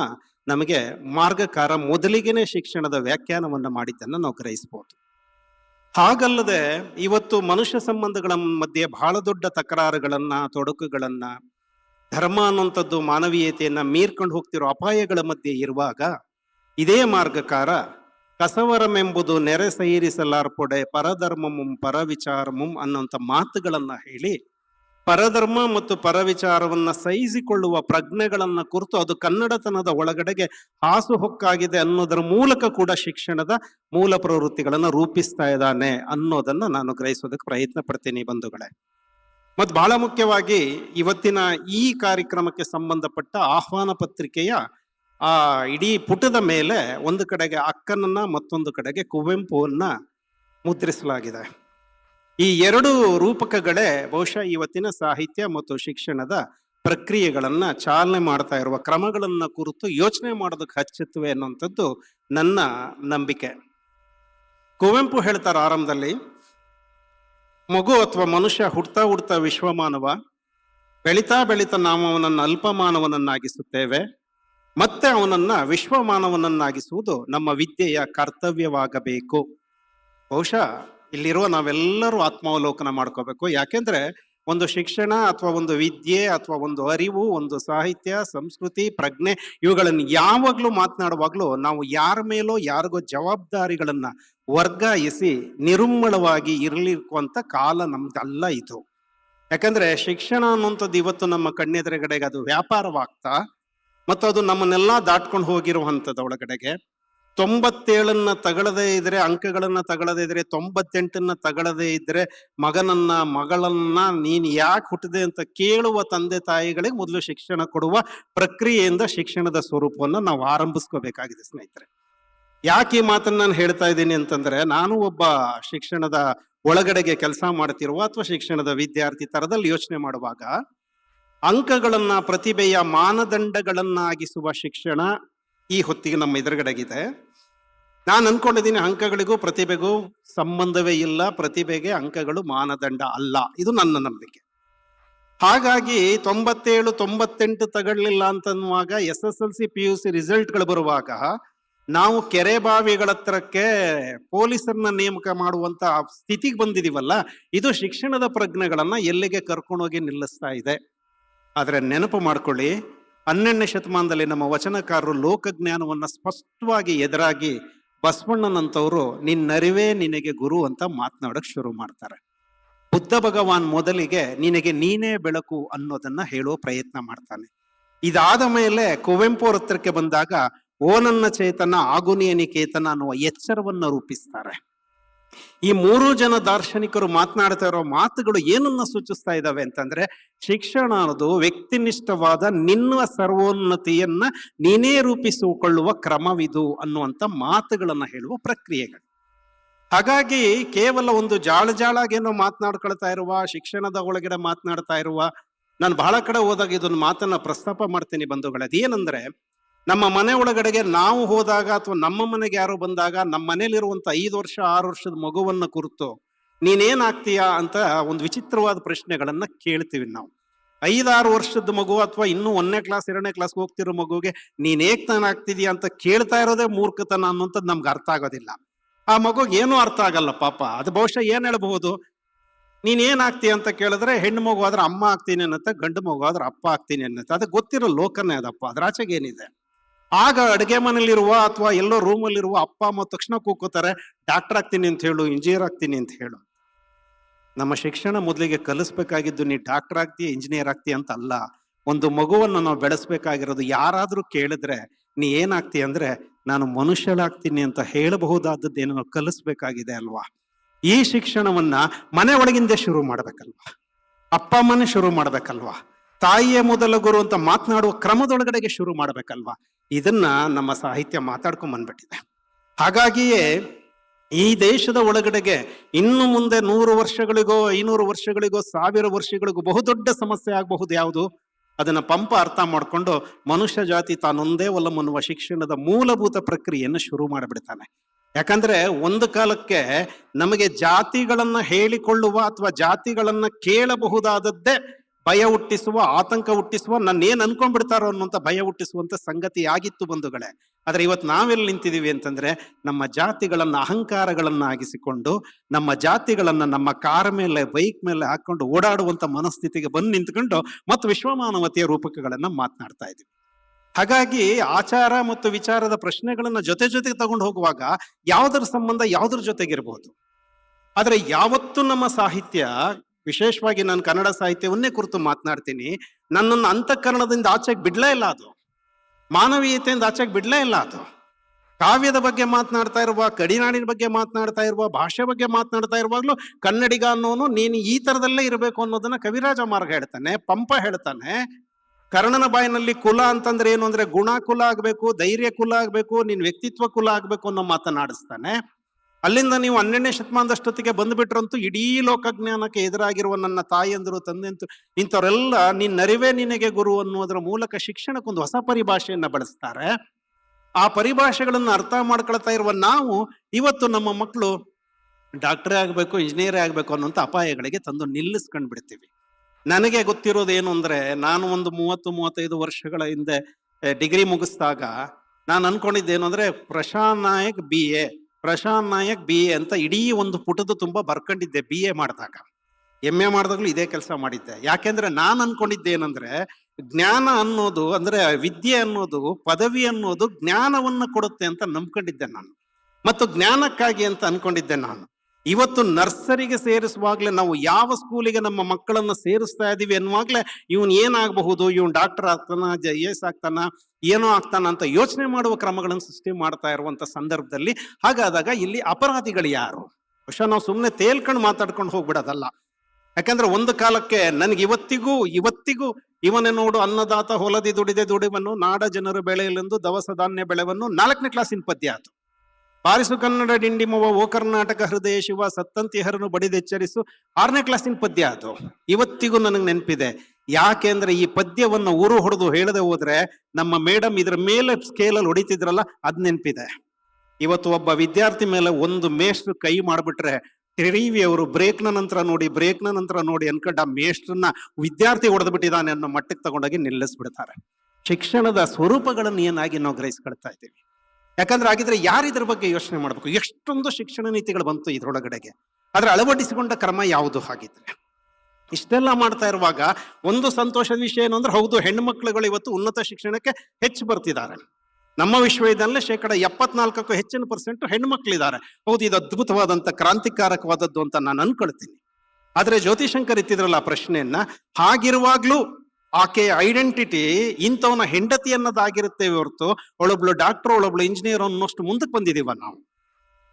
ನಮಗೆ ಮಾರ್ಗಕಾರ ಮೊದಲಿಗೆನೆ ಶಿಕ್ಷಣದ ವ್ಯಾಖ್ಯಾನವನ್ನು ಮಾಡಿದ್ದನ್ನು ನಾವು ಗ್ರಹಿಸಬಹುದು ಹಾಗಲ್ಲದೆ ಇವತ್ತು ಮನುಷ್ಯ ಸಂಬಂಧಗಳ ಮಧ್ಯೆ ಬಹಳ ದೊಡ್ಡ ತಕರಾರುಗಳನ್ನ, ತೊಡಕುಗಳನ್ನ, ಧರ್ಮ ಅನ್ನುವಂಥದ್ದು ಮಾನವೀಯತೆಯನ್ನ ಮೀರ್ಕೊಂಡು ಹೋಗ್ತಿರೋ ಅಪಾಯಗಳ ಮಧ್ಯೆ ಇರುವಾಗ ಇದೇ ಮಾರ್ಗಕಾರ ಕಸವರಮೆಂಬುದು ನೆರೆ ಸೈರಿಸಲಾರ್ಪೊಡೆ ಪರಧರ್ಮಮುಂ ಪರವಿಚಾರಮುಂ ಅನ್ನುವಂಥ ಮಾತುಗಳನ್ನು ಹೇಳಿ ಪರಧರ್ಮ ಮತ್ತು ಪರವಿಚಾರವನ್ನು ಸಹಿಸಿಕೊಳ್ಳುವ ಪ್ರಜ್ಞೆಗಳನ್ನು ಕುರಿತು ಅದು ಕನ್ನಡತನದ ಒಳಗಡೆಗೆ ಹಾಸುಹೊಕ್ಕಾಗಿದೆ ಅನ್ನೋದರ ಮೂಲಕ ಕೂಡ ಶಿಕ್ಷಣದ ಮೂಲ ಪ್ರವೃತ್ತಿಗಳನ್ನು ರೂಪಿಸ್ತಾ ಇದ್ದಾನೆ ಅನ್ನೋದನ್ನ ನಾನು ಗ್ರಹಿಸೋದಕ್ಕೆ ಪ್ರಯತ್ನ ಪಡ್ತೀನಿ ಬಂಧುಗಳೇ. ಮತ್ತು ಬಹಳ ಮುಖ್ಯವಾಗಿ ಇವತ್ತಿನ ಈ ಕಾರ್ಯಕ್ರಮಕ್ಕೆ ಸಂಬಂಧಪಟ್ಟ ಆಹ್ವಾನ ಪತ್ರಿಕೆಯ ಆ, ಇಡೀ ಪುಟದ ಮೇಲೆ ಒಂದು ಕಡೆಗೆ ಅಕ್ಕನನ್ನ ಮತ್ತೊಂದು ಕಡೆಗೆ ಕುವೆಂಪುವನ್ನ ಮುದ್ರಿಸಲಾಗಿದೆ. ಈ ಎರಡು ರೂಪಕಗಳೇ ಬಹುಶಃ ಇವತ್ತಿನ ಸಾಹಿತ್ಯ ಮತ್ತು ಶಿಕ್ಷಣದ ಪ್ರಕ್ರಿಯೆಗಳನ್ನು ಚಾಲನೆ ಮಾಡ್ತಾ ಇರುವ ಕ್ರಮಗಳನ್ನ ಕುರಿತು ಯೋಚನೆ ಮಾಡೋದಕ್ಕೆ ಹಚ್ಚುತ್ತವೆ ಅನ್ನುವಂಥದ್ದು ನನ್ನ ನಂಬಿಕೆ. ಕುವೆಂಪು ಹೇಳ್ತಾರೆ ಆರಂಭದಲ್ಲಿ, ಮಗು ಅಥವಾ ಮನುಷ್ಯ ಹುಡ್ತಾ ಹುಡ್ತಾ ವಿಶ್ವಮಾನವ, ಬೆಳಿತಾ ಬೆಳಿತಾ ನಾವು ಅವನನ್ನು ಅಲ್ಪಮಾನವನನ್ನಾಗಿಸುತ್ತೇವೆ. ಮತ್ತೆ ಅವನನ್ನ ವಿಶ್ವಮಾನವನನ್ನಾಗಿಸುವುದು ನಮ್ಮ ವಿದ್ಯೆಯ ಕರ್ತವ್ಯವಾಗಬೇಕು. ಬಹುಶಃ ಇಲ್ಲಿರುವ ನಾವೆಲ್ಲರೂ ಆತ್ಮಾವಲೋಕನ ಮಾಡ್ಕೋಬೇಕು. ಯಾಕೆಂದ್ರೆ ಒಂದು ಶಿಕ್ಷಣ ಅಥವಾ ಒಂದು ವಿದ್ಯೆ ಅಥವಾ ಒಂದು ಅರಿವು, ಒಂದು ಸಾಹಿತ್ಯ, ಸಂಸ್ಕೃತಿ, ಪ್ರಜ್ಞೆ ಇವುಗಳನ್ನು ಯಾವಾಗಲೂ ಮಾತನಾಡುವಾಗಲೂ ನಾವು ಯಾರ ಮೇಲೋ ಯಾರಿಗೋ ಜವಾಬ್ದಾರಿಗಳನ್ನ ವರ್ಗಾಯಿಸಿ ನಿರ್ಮಳವಾಗಿ ಇರಲಿಕ್ಕುವಂತ ಕಾಲ ನಮ್ದಲ್ಲ ಇದು. ಯಾಕಂದ್ರೆ ಶಿಕ್ಷಣ ಅನ್ನುವಂಥದ್ದು ಇವತ್ತು ನಮ್ಮ ಕಣ್ಣೆದುರುಗಡೆಗೆ ಅದು ವ್ಯಾಪಾರವಾಗ್ತಾ ಮತ್ತು ಅದು ನಮ್ಮನ್ನೆಲ್ಲ ದಾಟ್ಕೊಂಡು ಹೋಗಿರುವಂಥದ್ದು ಒಳಗಡೆಗೆ. ತೊಂಬತ್ತೇಳನ್ನ ತಗಳದೇ ಇದ್ರೆ, ಅಂಕಗಳನ್ನ ತಗೊಳ್ಳದೇ ಇದ್ರೆ, ತೊಂಬತ್ತೆಂಟನ್ನ ತಗೊಳ್ಳದೇ ಇದ್ರೆ, ಮಗನನ್ನ, ಮಗಳನ್ನ ನೀನ್ ಯಾಕೆ ಹುಟ್ಟಿದೆ ಅಂತ ಕೇಳುವ ತಂದೆ ತಾಯಿಗಳಿಗೆ ಮೊದಲು ಶಿಕ್ಷಣ ಕೊಡುವ ಪ್ರಕ್ರಿಯೆಯಿಂದ ಶಿಕ್ಷಣದ ಸ್ವರೂಪವನ್ನು ನಾವು ಆರಂಭಿಸ್ಕೋಬೇಕಾಗಿದೆ ಸ್ನೇಹಿತರೆ. ಯಾಕೆ ಈ ಮಾತನ್ನ ನಾನು ಹೇಳ್ತಾ ಇದ್ದೀನಿ ಅಂತಂದ್ರೆ, ನಾನು ಒಬ್ಬ ಶಿಕ್ಷಣದ ಒಳಗಡೆಗೆ ಕೆಲಸ ಮಾಡ್ತಿರುವ ಅಥವಾ ಶಿಕ್ಷಣದ ವಿದ್ಯಾರ್ಥಿ ತರದಲ್ಲಿ ಯೋಚನೆ ಮಾಡುವಾಗ ಅಂಕಗಳನ್ನ, ಪ್ರತಿಭೆಯ ಮಾನದಂಡಗಳನ್ನಾಗಿಸುವ ಶಿಕ್ಷಣ ಈ ಹೊತ್ತಿಗೆ ನಮ್ಮ ಎದುರುಗಡೆಗಿದೆ. ನಾನು ಅನ್ಕೊಂಡಿದ್ದೀನಿ ಅಂಕಗಳಿಗೂ, ಪ್ರತಿಭೆಗೂ ಸಂಬಂಧವೇ ಇಲ್ಲ. ಪ್ರತಿಭೆಗೆ ಅಂಕಗಳು ಮಾನದಂಡ ಅಲ್ಲ. ಇದು ನನ್ನ ನಂಬಿಕೆ. ಹಾಗಾಗಿ ತೊಂಬತ್ತೇಳು, ತೊಂಬತ್ತೆಂಟು ತಗೊಳ್ಳಿಲ್ಲ ಅಂತನ್ನುವಾಗ S S L C P U C ರಿಸಲ್ಟ್ಗಳು ಬರುವಾಗ ನಾವು ಕೆರೆ ಬಾವಿಗಳ ಹತ್ರಕ್ಕೆ ಪೊಲೀಸರನ್ನ ನೇಮಕ ಮಾಡುವಂತ ಸ್ಥಿತಿಗೆ ಬಂದಿದೀವಲ್ಲ, ಇದು ಶಿಕ್ಷಣದ ಪ್ರಜ್ಞೆಗಳನ್ನ ಎಲ್ಲಿಗೆ ಕರ್ಕೊಂಡೋಗಿ ನಿಲ್ಲಿಸ್ತಾ ಇದೆ. ಆದ್ರೆ ನೆನಪು ಮಾಡಿಕೊಳ್ಳಿ. ಹನ್ನೆರಡನೇ ಶತಮಾನದಲ್ಲಿ ನಮ್ಮ ವಚನಕಾರರು ಲೋಕಜ್ಞಾನವನ್ನು ಸ್ಪಷ್ಟವಾಗಿ ಎದುರಾಗಿ ಬಸವಣ್ಣನಂತವರು ನಿನ್ನರಿವೇ ನಿನಗೆ ಗುರು ಅಂತ ಮಾತನಾಡೋಕೆ ಶುರು ಮಾಡ್ತಾರೆ. ಬುದ್ಧ ಭಗವಾನ್ ಮೊದಲಿಗೆ ನಿನಗೆ ನೀನೇ ಬೆಳಕು ಅನ್ನೋದನ್ನ ಹೇಳೋ ಪ್ರಯತ್ನ ಮಾಡ್ತಾನೆ. ಇದಾದ ಮೇಲೆ ಕುವೆಂಪು ಹತ್ರಕ್ಕೆ ಬಂದಾಗ, ಓ ನನ್ನ ಚೇತನ ಆಗುನಿಯ ನಿಕೇತನ ಅನ್ನುವ ಎಚ್ಚರವನ್ನು ರೂಪಿಸ್ತಾರೆ. ಈ ಮೂರು ಜನ ದಾರ್ಶನಿಕರು ಮಾತನಾಡ್ತಾ ಇರೋ ಮಾತುಗಳು ಏನನ್ನ ಸೂಚಿಸ್ತಾ ಇದ್ದಾವೆ ಅಂತಂದ್ರೆ, ಶಿಕ್ಷಣ ಅನ್ನೋದು ವ್ಯಕ್ತಿನಿಷ್ಠವಾದ ನಿನ್ನ ಸರ್ವೋನ್ನತಿಯನ್ನ ನೀನೇ ರೂಪಿಸಿಕೊಳ್ಳುವ ಕ್ರಮವಿದು ಅನ್ನುವಂತ ಮಾತುಗಳನ್ನ ಹೇಳುವ ಪ್ರಕ್ರಿಯೆಗಳು. ಹಾಗಾಗಿ ಕೇವಲ ಒಂದು ಜಾಳ ಜಾಳಾಗೇನೋ ಮಾತನಾಡ್ಕೊಳ್ತಾ ಇರುವ, ಶಿಕ್ಷಣದ ಒಳಗಡೆ ಮಾತನಾಡ್ತಾ ಇರುವ, ನಾನು ಬಹಳ ಕಡೆ ಹೋದಾಗ ಇದೊಂದು ಮಾತನ್ನ ಪ್ರಸ್ತಾಪ ಮಾಡ್ತೀನಿ ಬಂಧುಗಳೇ, ಅದೇನಂದ್ರೆ ನಮ್ಮ ಮನೆ ಒಳಗಡೆಗೆ ನಾವು ಹೋದಾಗ ಅಥವಾ ನಮ್ಮ ಮನೆಗೆ ಯಾರೋ ಬಂದಾಗ ನಮ್ಮ ಮನೇಲಿರುವಂತ ಐದು ವರ್ಷ, ಆರು ವರ್ಷದ ಮಗುವನ್ನ ಕುರಿತು ನೀನೇನಾಗ್ತೀಯಾ ಅಂತ ಒಂದು ವಿಚಿತ್ರವಾದ ಪ್ರಶ್ನೆಗಳನ್ನ ಕೇಳ್ತೀವಿ ನಾವು. ಐದಾರು ವರ್ಷದ ಮಗು ಅಥವಾ ಇನ್ನೂ ಒಂದನೇ ಕ್ಲಾಸ್ ಎರಡನೇ ಕ್ಲಾಸ್ ಹೋಗ್ತಿರೋ ಮಗುಗೆ ನೀನ್ ಆಗ್ತಿದ್ಯಾ ಅಂತ ಕೇಳ್ತಾ ಇರೋದೇ ಮೂರ್ಖತನ ಅನ್ನೋಂಥದ್ದು ನಮ್ಗೆ ಅರ್ಥ ಆಗೋದಿಲ್ಲ. ಆ ಮಗುಗೆ ಏನೂ ಅರ್ಥ ಆಗಲ್ಲ ಪಾಪ. ಅದು ಬಹುಶಃ ಏನು ಹೇಳ್ಬಹುದು? ನೀನ್ ಆಗ್ತೀಯ ಅಂತ ಕೇಳಿದ್ರೆ ಹೆಣ್ಣು ಮಗು ಆದ್ರೆ ಅಮ್ಮ ಆಗ್ತೀನಿ ಅನ್ನತ್ತೆ, ಗಂಡು ಮಗು ಆದ್ರೆ ಅಪ್ಪ ಆಗ್ತೀನಿ ಅನ್ನತ್ತೆ. ಅದು ಗೊತ್ತಿರೋ ಲೋಕನೇ ಅದಪ್ಪ. ಅದ್ರ ಆಚೆಗೆ ಏನಿದೆ ಆಗ ಅಡುಗೆ ಮನೇಲಿರುವ ಅಥವಾ ಎಲ್ಲೋ ರೂಮಲ್ಲಿರುವ ಅಪ್ಪ ಅಮ್ಮ ತಕ್ಷಣ ಕೂಕೋತಾರೆ, ಡಾಕ್ಟರ್ ಆಗ್ತೀನಿ ಅಂತ ಹೇಳು, ಇಂಜಿನಿಯರ್ ಆಗ್ತೀನಿ ಅಂತ ಹೇಳು. ನಮ್ಮ ಶಿಕ್ಷಣ ಮೊದಲಿಗೆ ಕಲಿಸ್ಬೇಕಾಗಿದ್ದು ನೀ ಡಾಕ್ಟರ್ ಆಗ್ತೀಯ, ಇಂಜಿನಿಯರ್ ಆಗ್ತೀಯ ಅಂತ ಅಲ್ಲ. ಒಂದು ಮಗುವನ್ನು ನಾವು ಬೆಳೆಸ್ಬೇಕಾಗಿರೋದು ಯಾರಾದ್ರೂ ಕೇಳಿದ್ರೆ, ನೀ ಏನಾಗ್ತಿ ಅಂದ್ರೆ, ನಾನು ಮನುಷ್ಯಳಾಗ್ತೀನಿ ಅಂತ ಹೇಳಬಹುದಾದದ್ದು ಏನೋ ಕಲಿಸ್ಬೇಕಾಗಿದೆ ಅಲ್ವಾ? ಈ ಶಿಕ್ಷಣವನ್ನ ಮನೆ ಒಳಗಿಂದೇ ಶುರು ಮಾಡ್ಬೇಕಲ್ವಾ? ಅಪ್ಪ ಅಮ್ಮನೇ ಶುರು ಮಾಡ್ಬೇಕಲ್ವಾ? ತಾಯಿಯೇ ಮೊದಲ ಗುರು ಅಂತ ಮಾತನಾಡುವ ಕ್ರಮದೊಳಗಡೆಗೆ ಶುರು ಮಾಡ್ಬೇಕಲ್ವಾ? ಇದನ್ನ ನಮ್ಮ ಸಾಹಿತ್ಯ ಮಾತಾಡ್ಕೊಂಡ್ ಬಂದ್ಬಿಟ್ಟಿದೆ. ಹಾಗಾಗಿಯೇ ಈ ದೇಶದ ಒಳಗಡೆಗೆ ಇನ್ನು ಮುಂದೆ ನೂರು ವರ್ಷಗಳಿಗೋ, ಐನೂರು ವರ್ಷಗಳಿಗೋ, ಸಾವಿರ ವರ್ಷಗಳಿಗೋ ಬಹುದೊಡ್ಡ ಸಮಸ್ಯೆ ಆಗಬಹುದು ಯಾವುದು? ಅದನ್ನ ಪಂಪ ಅರ್ಥ ಮಾಡಿಕೊಂಡು ಮನುಷ್ಯ ಜಾತಿ ತಾನೊಂದೇ ಒಲಮನ್ನುವ ಶಿಕ್ಷಣದ ಮೂಲಭೂತ ಪ್ರಕ್ರಿಯೆಯನ್ನು ಶುರು ಮಾಡಿಬಿಡ್ತಾನೆ. ಯಾಕಂದ್ರೆ ಒಂದು ಕಾಲಕ್ಕೆ ನಮಗೆ ಜಾತಿಗಳನ್ನ ಹೇಳಿಕೊಳ್ಳುವ ಅಥವಾ ಜಾತಿಗಳನ್ನ ಕೇಳಬಹುದಾದದ್ದೇ ಭಯ ಹುಟ್ಟಿಸುವ, ಆತಂಕ ಹುಟ್ಟಿಸುವ ನನ್ನ ಏನ್ ಅನ್ಕೊಂಡ್ಬಿಡ್ತಾರೋ ಅನ್ನುವಂಥ ಭಯ ಹುಟ್ಟಿಸುವಂತ ಸಂಗತಿ ಆಗಿತ್ತು ಬಂಧುಗಳೇ. ಆದರೆ ಇವತ್ತು ನಾವೆಲ್ಲಿ ನಿಂತಿದೀವಿ ಅಂತಂದ್ರೆ, ನಮ್ಮ ಜಾತಿಗಳನ್ನ ಅಹಂಕಾರಗಳನ್ನ ಆಗಿಸಿಕೊಂಡು ನಮ್ಮ ಜಾತಿಗಳನ್ನ ನಮ್ಮ ಕಾರ್ ಮೇಲೆ, ಬೈಕ್ ಮೇಲೆ ಹಾಕೊಂಡು ಓಡಾಡುವಂತ ಮನಸ್ಥಿತಿಗೆ ಬಂದು ನಿಂತ್ಕೊಂಡು ಮತ್ತು ವಿಶ್ವಮಾನವತೆಯ ರೂಪಕಗಳನ್ನ ಮಾತನಾಡ್ತಾ ಇದೀವಿ ಹಾಗಾಗಿ ಆಚಾರ ಮತ್ತು ವಿಚಾರದ ಪ್ರಶ್ನೆಗಳನ್ನ ಜೊತೆ ಜೊತೆಗೆ ತಗೊಂಡು ಹೋಗುವಾಗ ಯಾವುದರ ಸಂಬಂಧ ಯಾವುದ್ರ ಜೊತೆಗಿರ್ಬೋದು? ಆದರೆ ಯಾವತ್ತು ನಮ್ಮ ಸಾಹಿತ್ಯ ವಿಶೇಷವಾಗಿ ನಾನು ಕನ್ನಡ ಸಾಹಿತ್ಯವನ್ನೇ ಕುರಿತು ಮಾತನಾಡ್ತೀನಿ. ನನ್ನನ್ನು ಅಂತಃಕರಣದಿಂದ ಆಚೆಗೆ ಬಿಡಲೇ ಇಲ್ಲ ಅದು. ಮಾನವೀಯತೆಯಿಂದ ಆಚೆಗೆ ಬಿಡಲೇ ಇಲ್ಲ ಅದು. ಕಾವ್ಯದ ಬಗ್ಗೆ ಮಾತನಾಡ್ತಾ ಇರುವ, ಕಡಿನಾಡಿನ ಬಗ್ಗೆ ಮಾತನಾಡ್ತಾ ಇರುವ, ಭಾಷೆ ಬಗ್ಗೆ ಮಾತನಾಡ್ತಾ ಇರುವಾಗಲೂ ಕನ್ನಡಿಗ ಅನ್ನೋನು ನೀನು ಈ ತರದಲ್ಲೇ ಇರಬೇಕು ಅನ್ನೋದನ್ನ ಕವಿರಾಜ ಮಾರ್ಗ ಹೇಳ್ತಾನೆ, ಪಂಪ ಹೇಳ್ತಾನೆ. ಕರ್ಣನ ಬಾಯಿನಲ್ಲಿ ಕುಲ ಅಂತಂದ್ರೆ ಏನು ಅಂದ್ರೆ ಗುಣ ಕುಲ ಆಗಬೇಕು ಧೈರ್ಯ ಕುಲ ಆಗಬೇಕು ನಿನ್ ವ್ಯಕ್ತಿತ್ವ ಕುಲ ಆಗಬೇಕು ಅನ್ನೋ ಮಾತನಾಡಿಸ್ತಾನೆ ಅಲ್ಲಿಂದ ನೀವು ಹನ್ನೆರಡನೇ ಶತಮಾನದಷ್ಟೊತ್ತಿಗೆ ಬಂದುಬಿಟ್ರಂತೂ ಇಡೀ ಲೋಕಜ್ಞಾನಕ್ಕೆ ಎದುರಾಗಿರುವ ನನ್ನ ತಾಯಿಯಂದರು ತಂದೆಂತು ಇಂಥವರೆಲ್ಲ ನಿನ್ನ ನರಿವೇ ನಿನಗೆ ಗುರು ಅನ್ನುವುದರ ಮೂಲಕ ಶಿಕ್ಷಣಕ್ಕೊಂದು ಹೊಸ ಪರಿಭಾಷೆಯನ್ನು ಬಳಸ್ತಾರೆ. ಆ ಪರಿಭಾಷೆಗಳನ್ನು ಅರ್ಥ ಮಾಡ್ಕೊಳ್ತಾ ಇರುವ ನಾವು ಇವತ್ತು ನಮ್ಮ ಮಕ್ಕಳು ಡಾಕ್ಟ್ರೇ ಆಗಬೇಕು, ಇಂಜಿನಿಯರೇ ಆಗಬೇಕು ಅನ್ನುವಂಥ ಅಪಾಯಗಳಿಗೆ ತಂದು ನಿಲ್ಲಿಸ್ಕೊಂಡು ಬಿಡ್ತೀವಿ. ನನಗೆ ಏನು ಅಂದ್ರೆ, ನಾನು ಒಂದು ಮೂವತ್ತು, ಮೂವತ್ತೈದು ವರ್ಷಗಳ ಹಿಂದೆ ಡಿಗ್ರಿ ಮುಗಿಸಿದಾಗ ನಾನು ಅನ್ಕೊಂಡಿದ್ದೇನು ಅಂದ್ರೆ Prashant Nayak B A. Prashant Nayak B A ಅಂತ ಇಡೀ ಒಂದು ಪುಟದ ತುಂಬ ಬರ್ಕೊಂಡಿದ್ದೆ ಬಿ ಎ ಮಾಡಿದಾಗ. ಎಂ ಎ ಮಾಡಿದಾಗಲೂ ಇದೇ ಕೆಲಸ ಮಾಡಿದ್ದೆ. ಯಾಕೆಂದ್ರೆ ನಾನು ಅನ್ಕೊಂಡಿದ್ದೆ ಏನಂದ್ರೆ ಜ್ಞಾನ ಅನ್ನೋದು ಅಂದ್ರೆ ವಿದ್ಯೆ ಅನ್ನೋದು, ಪದವಿ ಅನ್ನೋದು ಜ್ಞಾನವನ್ನು ಕೊಡುತ್ತೆ ಅಂತ ನಂಬ್ಕೊಂಡಿದ್ದೆ ನಾನು. ಮತ್ತು ಜ್ಞಾನಕ್ಕಾಗಿ ಅಂತ ಅನ್ಕೊಂಡಿದ್ದೆ ನಾನು. ಇವತ್ತು ನರ್ಸರಿಗೆ ಸೇರಿಸುವಾಗ್ಲೇ ನಾವು ಯಾವ ಸ್ಕೂಲಿಗೆ ನಮ್ಮ ಮಕ್ಕಳನ್ನ ಸೇರಿಸ್ತಾ ಇದ್ದೀವಿ ಅನ್ನುವಾಗಲೇ ಇವನು ಏನಾಗಬಹುದು, ಇವನು ಡಾಕ್ಟರ್ ಆಗ್ತಾನ, ಜ ಎಸ್ ಆಗ್ತಾನ, ಏನೋ ಆಗ್ತಾನ ಅಂತ ಯೋಚನೆ ಮಾಡುವ ಕ್ರಮಗಳನ್ನು ಸೃಷ್ಟಿ ಮಾಡ್ತಾ ಇರುವಂತ ಸಂದರ್ಭದಲ್ಲಿ ಹಾಗಾದಾಗ ಇಲ್ಲಿ ಅಪರಾಧಿಗಳು ಯಾರು? ಬಹುಶಃ ನಾವು ಸುಮ್ಮನೆ ತೇಲ್ಕೊಂಡು ಮಾತಾಡ್ಕೊಂಡು ಹೋಗ್ಬಿಡೋದಲ್ಲ. ಯಾಕಂದ್ರೆ ಒಂದು ಕಾಲಕ್ಕೆ ನನಗೆ ಇವತ್ತಿಗೂ ಇವತ್ತಿಗೂ ಇವನೇ ನೋಡು ಅನ್ನದಾತ ಹೊಲದಿ ದುಡಿದೆ ದುಡಿವನ್ನು ನಾಡ ಜನರು ಬೆಳೆಯಲೆಂದು ದವಸ ಧಾನ್ಯ ಬೆಳೆವನ್ನು ನಾಲ್ಕನೇ ಕ್ಲಾಸಿನ ಪದ್ಯ ಆತು ಪಾರಿಸು ಕನ್ನಡ ಡಿಂಡಿಮವ ಓ ಕರ್ನಾಟಕ ಹೃದಯ ಶಿವ ಸತ್ತಂತಿಹರನು ಬಡಿದೆಚ್ಚರಿಸು. ಆರನೇ ಕ್ಲಾಸಿನ ಪದ್ಯ ಅದು. ಇವತ್ತಿಗೂ ನನಗೆ ನೆನಪಿದೆ. ಯಾಕೆಂದ್ರೆ ಈ ಪದ್ಯವನ್ನು ಊರು ಹೊಡೆದು ಹೇಳದೆ ಹೋದ್ರೆ ನಮ್ಮ ಮೇಡಮ್ ಇದ್ರ ಮೇಲೆ ಸ್ಕೇಲಲ್ಲಿ ಹೊಡಿತಿದ್ರಲ್ಲ, ಅದ್ ನೆನಪಿದೆ. ಇವತ್ತು ಒಬ್ಬ ವಿದ್ಯಾರ್ಥಿ ಮೇಲೆ ಒಂದು ಮೇಷ್ಟ್ರು ಕೈ ಮಾಡಿಬಿಟ್ರೆ, ತಿರಿವಿ ಅವರು ಬ್ರೇಕ್ನ ನಂತರ ನೋಡಿ, ಬ್ರೇಕ್ನ ನಂತರ ನೋಡಿ ಅನ್ಕಂಡ ಮೇಷ್ಟ್ರನ್ನ ವಿದ್ಯಾರ್ಥಿ ಹೊಡೆದು ಬಿಟ್ಟಿದ್ದಾನೆ ಅನ್ನೋ ಮಟ್ಟಕ್ಕೆ ತಗೊಂಡೋಗಿ ನಿಲ್ಲಿಸ್ಬಿಡ್ತಾರೆ. ಶಿಕ್ಷಣದ ಸ್ವರೂಪಗಳನ್ನು ಏನಾಗಿ ನಾವು ಗ್ರಹಿಸ್ಕೊಳ್ತಾ ಇದ್ದೀವಿ? ಯಾಕಂದ್ರೆ ಆಗಿದ್ರೆ ಯಾರು ಇದ್ರ ಬಗ್ಗೆ ಯೋಚನೆ ಮಾಡಬೇಕು? ಎಷ್ಟೊಂದು ಶಿಕ್ಷಣ ನೀತಿಗಳು ಬಂತು ಇದ್ರೊಳಗಡೆಗೆ. ಆದ್ರೆ ಅಳವಡಿಸಿಕೊಂಡ ಕ್ರಮ ಯಾವುದು ಹಾಗಿದ್ರೆ? ಇಷ್ಟೆಲ್ಲ ಮಾಡ್ತಾ ಇರುವಾಗ ಒಂದು ಸಂತೋಷದ ವಿಷಯ ಏನು ಅಂದ್ರೆ ಹೌದು ಹೆಣ್ಣು ಮಕ್ಕಳುಗಳು ಇವತ್ತು ಉನ್ನತ ಶಿಕ್ಷಣಕ್ಕೆ ಹೆಚ್ಚು ಬರ್ತಿದ್ದಾರೆ. ನಮ್ಮ ವಿಶ್ವವಿದ್ಯಾಲಯ ಶೇಕಡ ಎಪ್ಪತ್ನಾಲ್ಕಕ್ಕೂ ಹೆಚ್ಚಿನ ಪರ್ಸೆಂಟ್ ಹೆಣ್ಮಕ್ಳಿದ್ದಾರೆ ಹೌದು, ಇದು ಅದ್ಭುತವಾದಂತ ಕ್ರಾಂತಿಕಾರಕವಾದದ್ದು ಅಂತ ನಾನು ಅನ್ಕೊಳ್ತೀನಿ. ಆದರೆ ಜ್ಯೋತಿಶಂಕರ್ ಇತ್ತಿದ್ರಲ್ಲ ಆ ಪ್ರಶ್ನೆಯನ್ನ, ಹಾಗಿರುವಾಗ್ಲೂ ಆಕೆಯ ಐಡೆಂಟಿಟಿ ಇಂಥವನ ಹೆಂಡತಿ ಅನ್ನೋದಾಗಿರುತ್ತೆ ಹೊರತು ಒಳೊಬ್ಳು ಡಾಕ್ಟರ್ ಒಳೊಬ್ಳು ಇಂಜಿನಿಯರ್ ಅನ್ನೋಷ್ಟು ಮುಂದಕ್ಕೆ ಬಂದಿದೀವ ನಾವು.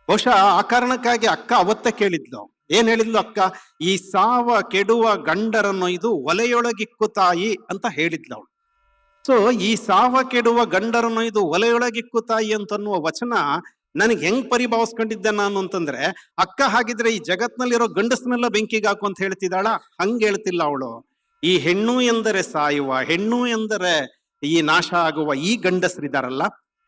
ಬಹುಶಃ ಆ ಕಾರಣಕ್ಕಾಗಿ ಅಕ್ಕ ಅವತ್ತೇ ಕೇಳಿದ್ಲು. ಏನ್ ಹೇಳಿದ್ಲು ಅಕ್ಕ? ಈ ಸಾವ, ಕೆಡುವ ಗಂಡರನ್ನು ಇದು ಒಲೆಯೊಳಗಿಕ್ಕು ತಾಯಿ ಅಂತ ಹೇಳಿದ್ಲು ಅವಳು. ಸೊ ಈ ಸಾವ, ಕೆಡುವ ಗಂಡರನ್ನು ಇದು ಒಲೆಯೊಳಗಿಕ್ಕು ತಾಯಿ ಅಂತನ್ನುವ ವಚನ ನನಗೆ ಹೆಂಗ್ ಪರಿಭಾವಿಸ್ಕೊಂಡಿದ್ದೆ ನಾನು ಅಂತಂದ್ರೆ, ಅಕ್ಕ ಹಾಗಿದ್ರೆ ಈ ಜಗತ್ನಲ್ಲಿರೋ ಗಂಡಸ್ನೆಲ್ಲ ಬೆಂಕಿಗೆ ಹಾಕು ಅಂತ ಹೇಳ್ತಿದ್ದಾಳ? ಹಂಗೆ ಹೇಳ್ತಿಲ್ಲ ಅವಳು. ಈ ಹೆಣ್ಣು ಎಂದರೆ ಸಾಯುವ, ಹೆಣ್ಣು ಎಂದರೆ ಈ ನಾಶ ಆಗುವ ಈ ಗಂಡಸರಿದಾರಲ್ಲ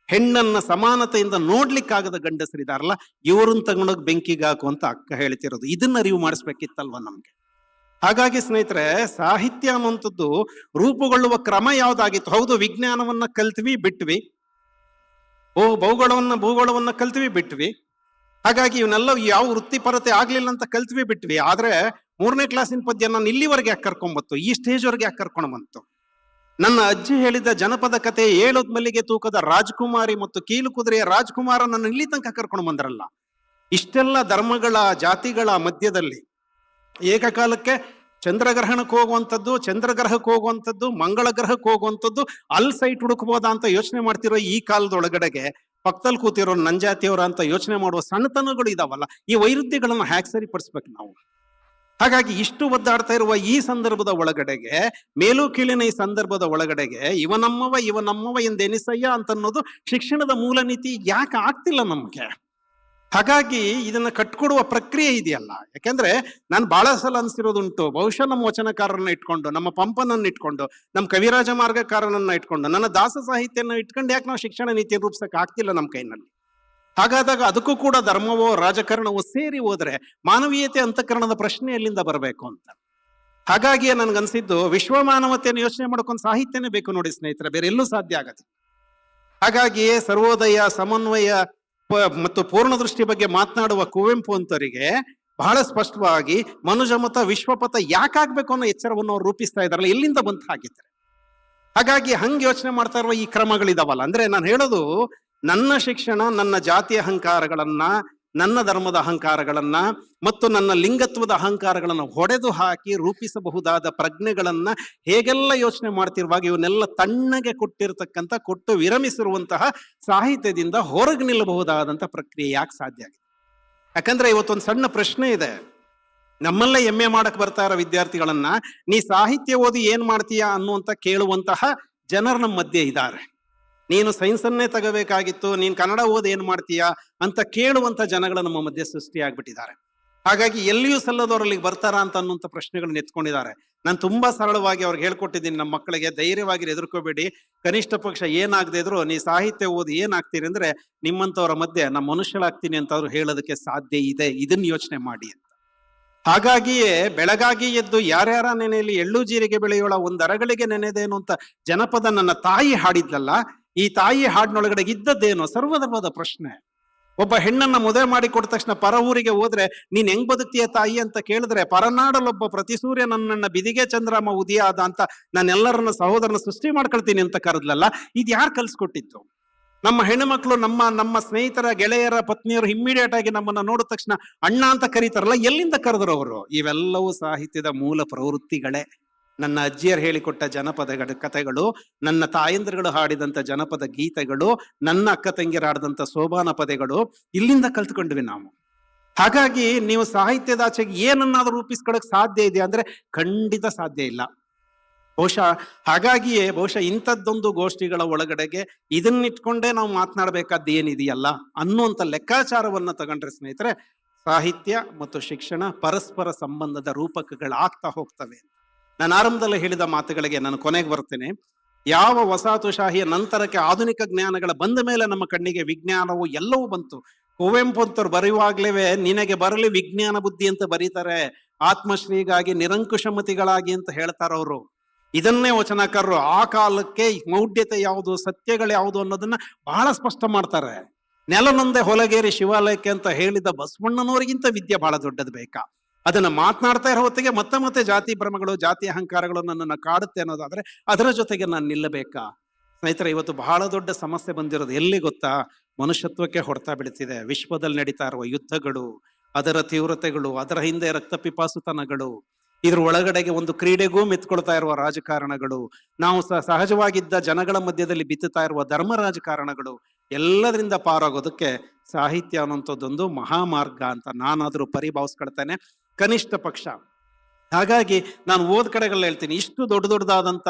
ಹೆಣ್ಣನ್ನ ಸಮಾನತೆಯಿಂದ ನೋಡ್ಲಿಕ್ಕಾಗದ ಗಂಡಸರಿದಾರಲ್ಲ ಇವರನ್ನು ತಗೊಂಡೋಗಿ ಬೆಂಕಿಗೆ ಹಾಕು ಅಂತ ಅಕ್ಕ ಹೇಳ್ತಿರೋದು. ಇದನ್ನ ಅರಿವು ಮಾಡಿಸ್ಬೇಕಿತ್ತಲ್ವ ನಮ್ಗೆ? ಹಾಗಾಗಿ ಸ್ನೇಹಿತರೆ, ಸಾಹಿತ್ಯ ಅನ್ನುವಂಥದ್ದು ರೂಪುಗೊಳ್ಳುವ ಕ್ರಮ ಯಾವ್ದಾಗಿತ್ತು? ಹೌದು, ವಿಜ್ಞಾನವನ್ನ ಕಲ್ತ್ವಿ, ಬಿಟ್ವಿ. ಓ, ಭೂಗೋಳವನ್ನ ಭೂಗೋಳವನ್ನ ಕಲ್ತ್ವಿ, ಬಿಟ್ವಿ. ಹಾಗಾಗಿ ಇವನ್ನೆಲ್ಲ ಯಾವ ವೃತ್ತಿಪರತೆ ಆಗ್ಲಿಲ್ಲ ಅಂತ ಕಲ್ತ್ವಿ ಬಿಟ್ವಿ. ಆದ್ರೆ ಮೂರನೇ ಕ್ಲಾಸಿನ ಪದ್ಯ ನಾನು ಇಲ್ಲಿವರೆಗೆ ಯಾಕೆ ಕರ್ಕೊಂಬತ್ತು ಈ ಸ್ಟೇಜ್ ವರೆಗೆ ಯಾಕೆ ಕರ್ಕೊಂಡು ಬಂತು? ನನ್ನ ಅಜ್ಜಿ ಹೇಳಿದ ಜನಪದ ಕತೆ ಏಳೋದ್ ಮಲ್ಲಿಗೆ ತೂಕದ ರಾಜ್ಕುಮಾರಿ ಮತ್ತು ಕೀಲು ಕುದುರೆಯ ರಾಜ್ಕುಮಾರ ನನ್ನ ಇಲ್ಲಿ ತನಕ ಕರ್ಕೊಂಡು ಬಂದ್ರಲ್ಲ. ಇಷ್ಟೆಲ್ಲ ಧರ್ಮಗಳ, ಜಾತಿಗಳ ಮಧ್ಯದಲ್ಲಿ ಏಕಕಾಲಕ್ಕೆ ಚಂದ್ರಗ್ರಹಣಕ್ಕೆ ಹೋಗುವಂಥದ್ದು, ಚಂದ್ರಗ್ರಹಕ್ಕೆ ಹೋಗುವಂಥದ್ದು ಮಂಗಳ ಗ್ರಹಕ್ಕೆ ಹೋಗುವಂಥದ್ದು, ಅಲ್ಲಿ ಸೈಟ್ ಹುಡುಕ್ಬೋದಾ ಅಂತ ಯೋಚನೆ ಮಾಡ್ತಿರೋ ಈ ಕಾಲದೊಳಗಡೆಗೆ ಪಕ್ಕದಲ್ಲಿ ಕೂತಿರೋ ನಂಜಾತಿಯವರ ಅಂತ ಯೋಚನೆ ಮಾಡುವ ಸಣ್ಣತನಗಳು ಇದಾವಲ್ಲ, ಈ ವೈರುಧ್ಯಗಳನ್ನು ಹ್ಯಾಕ್ ಸರಿಪಡಿಸ್ಬೇಕು ನಾವು. ಹಾಗಾಗಿ ಇಷ್ಟು ಒದ್ದಾಡ್ತಾ ಇರುವ ಈ ಸಂದರ್ಭದ ಒಳಗಡೆಗೆ, ಮೇಲು ಕೀಳಿನ ಈ ಸಂದರ್ಭದ ಒಳಗಡೆಗೆ ಇವನಮ್ಮವ ಇವನಮ್ಮವ ಇವ ನಮ್ಮವ ಎಂದೆನಿಸಯ್ಯ ಅಂತ ಅನ್ನೋದು ಶಿಕ್ಷಣದ ಮೂಲ ನೀತಿ ಯಾಕೆ ಆಗ್ತಿಲ್ಲ ನಮಗೆ? ಹಾಗಾಗಿ ಇದನ್ನ ಕಟ್ಕೊಡುವ ಪ್ರಕ್ರಿಯೆ ಇದೆಯಲ್ಲ. ಯಾಕೆಂದ್ರೆ ನಾನು ಬಹಳ ಸಲ ಅನ್ಸಿರೋದುಂಟು. ಬಹುಶಃ ನಮ್ಮ ವಚನಕಾರರನ್ನ ಇಟ್ಕೊಂಡು, ನಮ್ಮ ಪಂಪನನ್ನ ಇಟ್ಕೊಂಡು, ನಮ್ಮ ಕವಿರಾಜ ಮಾರ್ಗಕಾರನನ್ನ ಇಟ್ಕೊಂಡು, ನನ್ನ ದಾಸ ಸಾಹಿತ್ಯನ ಇಟ್ಕೊಂಡು ಯಾಕೆ ನಾವು ಶಿಕ್ಷಣ ನೀತಿ ರೂಪಿಸಕ್ಕೆ ಆಗ್ತಿಲ್ಲ ನಮ್ಮ ಕೈನಲ್ಲಿ? ಹಾಗಾದಾಗ ಅದಕ್ಕೂ ಕೂಡ ಧರ್ಮವೋ, ರಾಜಕಾರಣವೋ ಸೇರಿ ಹೋದ್ರೆ ಮಾನವೀಯತೆ ಅಂತಃಕರಣದ ಪ್ರಶ್ನೆ ಎಲ್ಲಿಂದ ಬರಬೇಕು ಅಂತ. ಹಾಗಾಗಿ ನನ್ಗನ್ಸಿದ್ದು ವಿಶ್ವ ಮಾನವತೆಯನ್ನು ಯೋಚನೆ ಮಾಡ್ಕೊಂಡು ಸಾಹಿತ್ಯನೇ ಬೇಕು ನೋಡಿ ಸ್ನೇಹಿತರೆ ಬೇರೆ ಎಲ್ಲೂ ಸಾಧ್ಯ ಆಗತ್ತೆ. ಹಾಗಾಗಿಯೇ ಸರ್ವೋದಯ, ಸಮನ್ವಯ ಮತ್ತು ಪೂರ್ಣ ದೃಷ್ಟಿ ಬಗ್ಗೆ ಮಾತನಾಡುವ ಕುವೆಂಪು ಅಂತವರಿಗೆ ಬಹಳ ಸ್ಪಷ್ಟವಾಗಿ ಮನುಜಮತ ವಿಶ್ವಪಥ ಯಾಕಾಗಬೇಕು ಅನ್ನೋ ಎಚ್ಚರವನ್ನು ಅವ್ರು ರೂಪಿಸ್ತಾ ಇದಾರಲ್ಲ ಎಲ್ಲಿಂದ ಬಂತ ಹಾಗಿದ್ರೆ ಹಾಗಾಗಿ ಹಂಗೆ ಯೋಚನೆ ಮಾಡ್ತಾ ಇರುವ ಈ ಕ್ರಮಗಳಿದಾವಲ್ಲ, ಅಂದ್ರೆ ನಾನು ಹೇಳೋದು ನನ್ನ ಶಿಕ್ಷಣ, ನನ್ನ ಜಾತಿ ಅಹಂಕಾರಗಳನ್ನ ನನ್ನ ಧರ್ಮದ ಅಹಂಕಾರಗಳನ್ನ ಮತ್ತು ನನ್ನ ಲಿಂಗತ್ವದ ಅಹಂಕಾರಗಳನ್ನು ಹೊಡೆದು ಹಾಕಿ ರೂಪಿಸಬಹುದಾದ ಪ್ರಜ್ಞೆಗಳನ್ನ ಹೇಗೆಲ್ಲ ಯೋಚನೆ ಮಾಡ್ತಿರುವಾಗ ಇವನ್ನೆಲ್ಲ ತಣ್ಣಗೆ ಕೊಟ್ಟಿರತಕ್ಕಂಥ, ಕೊಟ್ಟು ವಿರಮಿಸಿರುವಂತಹ ಸಾಹಿತ್ಯದಿಂದ ಹೊರಗೆ ನಿಲ್ಲಬಹುದಾದಂಥ ಪ್ರಕ್ರಿಯೆ ಯಾಕೆ ಸಾಧ್ಯ ಆಗಿದೆ? ಯಾಕಂದ್ರೆ ಇವತ್ತೊಂದು ಸಣ್ಣ ಪ್ರಶ್ನೆ ಇದೆ. ನಮ್ಮಲ್ಲೇ ಎಮ್ಮೆ ಮಾಡಕ್ ಬರ್ತಾ ಇರೋ ವಿದ್ಯಾರ್ಥಿಗಳನ್ನ, ನೀ ಸಾಹಿತ್ಯ ಓದಿ ಏನ್ ಮಾಡ್ತೀಯಾ ಅನ್ನುವಂತ ಕೇಳುವಂತಹ ಜನರ ನಮ್ಮ ಮಧ್ಯೆ ಇದ್ದಾರೆ ನೀನು ಸೈನ್ಸನ್ನೇ ತಗೋಬೇಕಾಗಿತ್ತು, ನೀನ್ ಕನ್ನಡ ಓದಿ ಏನ್ ಮಾಡ್ತೀಯಾ ಅಂತ ಕೇಳುವಂತ ಜನಗಳು ನಮ್ಮ ಮಧ್ಯೆ ಸೃಷ್ಟಿ ಆಗ್ಬಿಟ್ಟಿದ್ದಾರೆ. ಹಾಗಾಗಿ ಎಲ್ಲಿಯೂ ಸಲ್ಲದವ್ರು ಅಲ್ಲಿಗೆ ಬರ್ತಾರಾ ಅಂತ ಅನ್ನುವಂಥ ಪ್ರಶ್ನೆಗಳನ್ನ ಎತ್ಕೊಂಡಿದ್ದಾರೆ. ನಾನು ತುಂಬಾ ಸರಳವಾಗಿ ಅವ್ರಿಗೆ ಹೇಳ್ಕೊಟ್ಟಿದ್ದೀನಿ ನಮ್ಮ ಮಕ್ಕಳಿಗೆ ಧೈರ್ಯವಾಗಿ ಎದುರ್ಕೋಬೇಡಿ ಕನಿಷ್ಠ ಪಕ್ಷ ಏನಾಗದೆ ಇದ್ರು ನೀ ಸಾಹಿತ್ಯ ಓದಿ ಏನಾಗ್ತೀರಿ ಅಂದ್ರೆ ನಿಮ್ಮಂಥವ್ರ ಮಧ್ಯೆ ನಮ್ಮ ಮನುಷ್ಯಳಾಗ್ತೀನಿ ಅಂತ ಅವ್ರು ಹೇಳೋದಕ್ಕೆ ಸಾಧ್ಯ ಇದೆ ಇದನ್ನ ಯೋಚನೆ ಮಾಡಿ ಅಂತ. ಹಾಗಾಗಿಯೇ ಬೆಳಗಾಗಿ ಎದ್ದು ಯಾರ್ಯಾರ ನೆನೆಯಲ್ಲಿ ಎಳ್ಳು ಜೀರಿಗೆ ಬೆಳೆಯೋಳ ಒಂದರಗಳಿಗೆ ನೆನೆದೇನು ಅಂತ ಜನಪದ ನನ್ನ ತಾಯಿ ಹಾಡಿದ್ಲಲ್ಲ ಈ ತಾಯಿ ಹಾಡಿನೊಳಗಡೆ ಇದ್ದದ್ದೇನು ಸರ್ವಧರ್ಮದ ಪ್ರಶ್ನೆ. ಒಬ್ಬ ಹೆಣ್ಣನ್ನ ಮದುವೆ ಮಾಡಿ ಕೊಟ್ಟ ತಕ್ಷಣ ಪರ ಊರಿಗೆ ಹೋದ್ರೆ, ನೀನ್ ಹೆಂಗ್ ಬದುಕ್ತೀಯ ತಾಯಿ? ಅಂತ ಕೇಳಿದ್ರೆ ಪರನಾಡಲೊಬ್ಬ ಪ್ರತಿಸೂರ್ಯ ನನ್ನನ್ನ ಬಿದಿಗೆ ಚಂದ್ರಮ ಉದಿಯಾದ ಅಂತ ನಾನೆಲ್ಲರನ್ನ ಸಹೋದರನ ಸೃಷ್ಟಿ ಮಾಡ್ಕೊಳ್ತೀನಿ ಅಂತ ಕರೆದ್ಲಲ್ಲ, ಇದು ಯಾರು ಕಲ್ಸ್ಕೊಟ್ಟಿತ್ತು? ನಮ್ಮ ಹೆಣ್ಣುಮಕ್ಳು, ನಮ್ಮ ನಮ್ಮ ಸ್ನೇಹಿತರ ಗೆಳೆಯರ, ಪತ್ನಿಯರು ಇಮ್ಮಿಡಿಯೇಟ್ ಆಗಿ ನಮ್ಮನ್ನ ನೋಡಿದ ತಕ್ಷಣ, ಅಣ್ಣ ಅಂತ ಕರೀತಾರಲ್ಲ, ಎಲ್ಲಿಂದ ಕರೆದ್ರು ಅವರು? ಇವೆಲ್ಲವೂ ಸಾಹಿತ್ಯದ ಮೂಲ ಪ್ರವೃತ್ತಿಗಳೇ. ನನ್ನ ಅಜ್ಜಿಯರು ಹೇಳಿಕೊಟ್ಟ ಜನಪದಗಳ ಕಥೆಗಳು, ನನ್ನ ತಾಯಂದ್ರಗಳು ಹಾಡಿದಂಥ ಜನಪದ ಗೀತೆಗಳು, ನನ್ನ ಅಕ್ಕ ತಂಗಿಯರು ಆಡಿದಂಥ ಸೋಬಾನ ಪದಗಳು ಇಲ್ಲಿಂದ ಕಲ್ತ್ಕೊಂಡ್ವಿ ನಾವು. ಹಾಗಾಗಿ ನೀವು ಸಾಹಿತ್ಯದ ಆಚೆಗೆ ಏನನ್ನಾದ್ರೂ ರೂಪಿಸ್ಕೊಳಕ್ ಸಾಧ್ಯ ಇದೆ ಅಂದ್ರೆ ಖಂಡಿತ ಸಾಧ್ಯ ಇಲ್ಲ. ಬಹುಶಃ ಹಾಗಾಗಿಯೇ ಬಹುಶಃ ಇಂಥದ್ದೊಂದು ಗೋಷ್ಠಿಗಳ ಒಳಗಡೆಗೆ ಇದನ್ನಿಟ್ಕೊಂಡೇ ನಾವು ಮಾತನಾಡಬೇಕಾದ್ದು ಏನಿದೆಯಲ್ಲ ಅನ್ನುವಂಥ ಲೆಕ್ಕಾಚಾರವನ್ನ ತಗೊಂಡ್ರೆ ಸ್ನೇಹಿತರೆ, ಸಾಹಿತ್ಯ ಮತ್ತು ಶಿಕ್ಷಣ ಪರಸ್ಪರ ಸಂಬಂಧದ ರೂಪಕಗಳಾಗ್ತಾ ಹೋಗ್ತವೆ. ನಾನು ಆರಂಭದಲ್ಲಿ ಹೇಳಿದ ಮಾತುಗಳಿಗೆ ನಾನು ಕೊನೆಗೆ ಬರ್ತೇನೆ ಯಾವ ವಸಾಹತುಶಾಹಿಯ ನಂತರಕ್ಕೆ ಆಧುನಿಕ ಜ್ಞಾನಗಳ ಬಂದ ಮೇಲೆ ನಮ್ಮ ಕಣ್ಣಿಗೆ ವಿಜ್ಞಾನವು ಎಲ್ಲವೂ ಬಂತು. ಕುವೆಂಪು ಅಂತವ್ರು ಬರೆಯುವಾಗ್ಲೇವೆ, ನಿನಗೆ ಬರಲಿ ವಿಜ್ಞಾನ ಬುದ್ಧಿ ಅಂತ ಬರೀತಾರೆ. ಆತ್ಮಶ್ರೀಗಾಗಿ ನಿರಂಕುಶಮತಿಗಳಾಗಿ ಅಂತ ಹೇಳ್ತಾರ ಅವರು. ಇದನ್ನೇ ವಚನಕಾರರು ಆ ಕಾಲಕ್ಕೆ ಮೌಢ್ಯತೆ ಯಾವುದು, ಸತ್ಯಗಳು ಯಾವುದು ಅನ್ನೋದನ್ನ ಬಹಳ ಸ್ಪಷ್ಟ ಮಾಡ್ತಾರೆ. ನೆಲನೊಂದೆ ಹೊಲಗೇರಿ ಶಿವಾಲಯಕ್ಕೆ ಅಂತ ಹೇಳಿದ ಬಸವಣ್ಣನವರಿಗಿಂತ ವಿದ್ಯೆ ಬಹಳ ದೊಡ್ಡದು ಬೇಕಾ? ಅದನ್ನ ಮಾತನಾಡ್ತಾ ಇರೋ ಹೊತ್ತಿಗೆ ಮತ್ತೆ ಮತ್ತೆ ಜಾತಿ ಭ್ರಮಗಳು, ಜಾತಿ ಅಹಂಕಾರಗಳು ನನ್ನನ್ನು ಕಾಡುತ್ತೆ ಅನ್ನೋದಾದರೆ ಅದರ ಜೊತೆಗೆ ನಾನು ನಿಲ್ಲಬೇಕಾ? ಸ್ನೇಹಿತರೆ, ಇವತ್ತು ಬಹಳ ದೊಡ್ಡ ಸಮಸ್ಯೆ ಬಂದಿರೋದು ಎಲ್ಲಿ ಗೊತ್ತಾ? ಮನುಷ್ಯತ್ವಕ್ಕೆ ಹೊಡ್ತಾ ಬಿಡ್ತಿದೆ ವಿಶ್ವದಲ್ಲಿ ನಡೀತಾ ಇರುವ ಯುದ್ಧಗಳು, ಅದರ ತೀವ್ರತೆಗಳು, ಅದರ ಹಿಂದೆ ರಕ್ತ ಪಿಪಾಸುತನಗಳು, ಇದ್ರ ಒಳಗಡೆಗೆ ಒಂದು ಕ್ರೀಡೆಗೂ ಮೆತ್ಕೊಳ್ತಾ ಇರುವ ರಾಜಕಾರಣಗಳು, ನಾವು ಸಹಜವಾಗಿದ್ದ ಜನಗಳ ಮಧ್ಯದಲ್ಲಿ ಬಿತ್ತುತ್ತಾ ಇರುವ ಧರ್ಮ ರಾಜಕಾರಣಗಳು, ಎಲ್ಲದರಿಂದ ಪಾರಾಗೋದಕ್ಕೆ ಸಾಹಿತ್ಯ ಅನ್ನುವಂಥದ್ದೊಂದು ಮಹಾಮಾರ್ಗ ಅಂತ ನಾನಾದರೂ ಪರಿಭಾವಿಸ್ಕೊಳ್ತೇನೆ. ಕನಿಷ್ಠ ಪಕ್ಷ. ಹಾಗಾಗಿ ನಾನು ಓದ್ ಕಡೆಗಳಲ್ಲಿ ಹೇಳ್ತೀನಿ. ಇಷ್ಟು ದೊಡ್ಡ ದೊಡ್ಡದಾದಂಥ